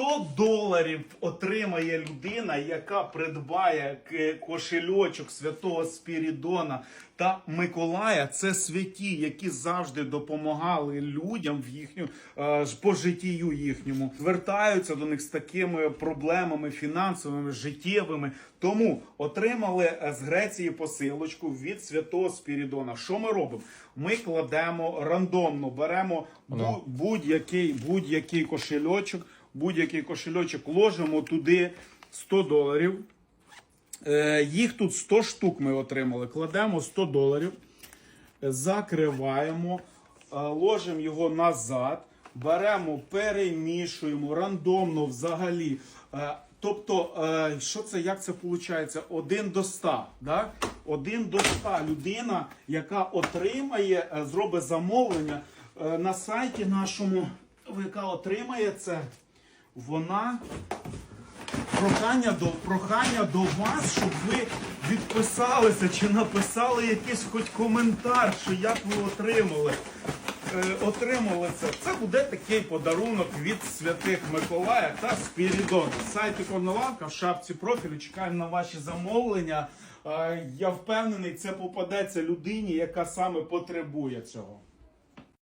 100 доларів отримає людина, яка придбає кошельочок святого Спірідона та Миколая. Це святі, які завжди допомагали людям в їхню е, по життію їхньому. Звертаються до них з такими проблемами фінансовими, життєвими. Тому отримали е, з Греції посилочку від святого Спірідона. Що ми робимо? Ми кладемо рандомно, беремо бу- будь-який будь-який кошельочок, будь-який кошельочок, ложимо туди 100 доларів. Е, їх тут 100 штук ми отримали. Кладемо 100 доларів, закриваємо, е, ложимо його назад, беремо, перемішуємо рандомно взагалі. Е, Тобто, що це, як це виходить? Один до 100. Да? Один до 100 людина, яка отримає, зробить замовлення на сайті нашому, яка отримає це, вона прохання до, прохання до вас, щоб ви відписалися чи написали якийсь хоч коментар, що як ви отримали. Е, отримали це. Це буде такий подарунок від святих Миколая та Спірідона. Сайт Іконолавка в шапці профілю. Чекаємо на ваші замовлення. Е, я впевнений, це попадеться людині, яка саме потребує цього.